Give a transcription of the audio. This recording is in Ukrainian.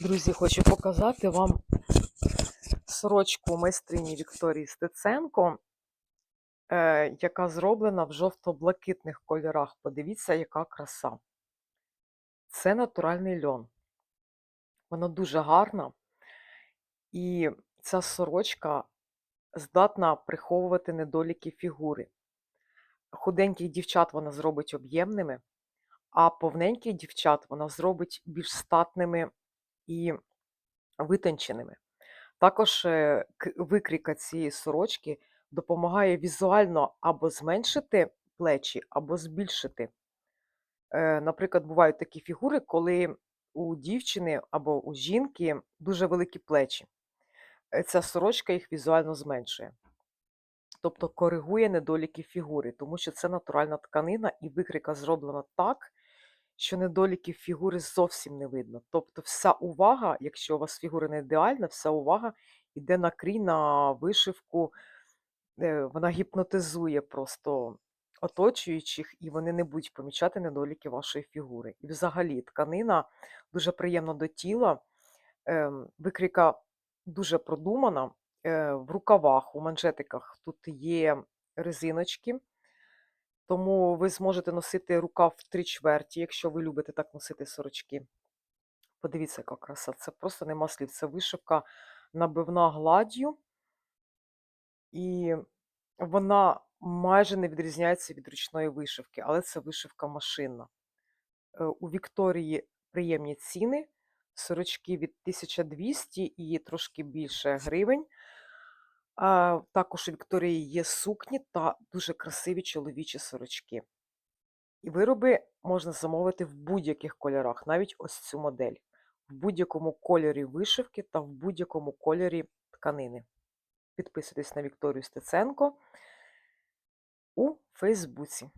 Друзі, хочу показати вам сорочку майстрині Вікторії Стеценко, е, яка зроблена в жовто-блакитних кольорах. Подивіться, яка краса. Це натуральний льон. Вона дуже гарна. І ця сорочка здатна приховувати недоліки фігури. Худеньких дівчат вона зробить об'ємними, а повненьких дівчат вона зробить більш статними і витонченими. Також е, викрійка цієї сорочки допомагає візуально або зменшити плечі, або збільшити. Е, Наприклад, бувають такі фігури, коли у дівчини або у жінки дуже великі плечі. Е, Ця сорочка їх візуально зменшує. Тобто коригує недоліки фігури, тому що це натуральна тканина, і викрика зроблена так, що недоліків фігури зовсім не видно. Тобто, вся увага, якщо у вас фігура не ідеальна, вся увага йде на крій, на вишивку, е, вона гіпнотизує просто оточуючих, і вони не будуть помічати недоліки вашої фігури. І взагалі тканина дуже приємна до тіла. Ем, Викрійка дуже продумана. Е, В рукавах, у манжетиках тут є резиночки, тому ви зможете носити рукав в три чверті, якщо ви любите так носити сорочки. Подивіться, яка краса. Це просто нема слів. Це вишивка набивна гладдю, і вона майже не відрізняється від ручної вишивки, але це вишивка машинна. Е, У Вікторії приємні ціни, сорочки від 1200 і трошки більше гривень. А, також у Вікторії є сукні та дуже красиві чоловічі сорочки. І вироби можна замовити в будь-яких кольорах, навіть ось цю модель, в будь-якому кольорі вишивки та в будь-якому кольорі тканини. Підписуйтесь на Вікторію Стеценко у Фейсбуці.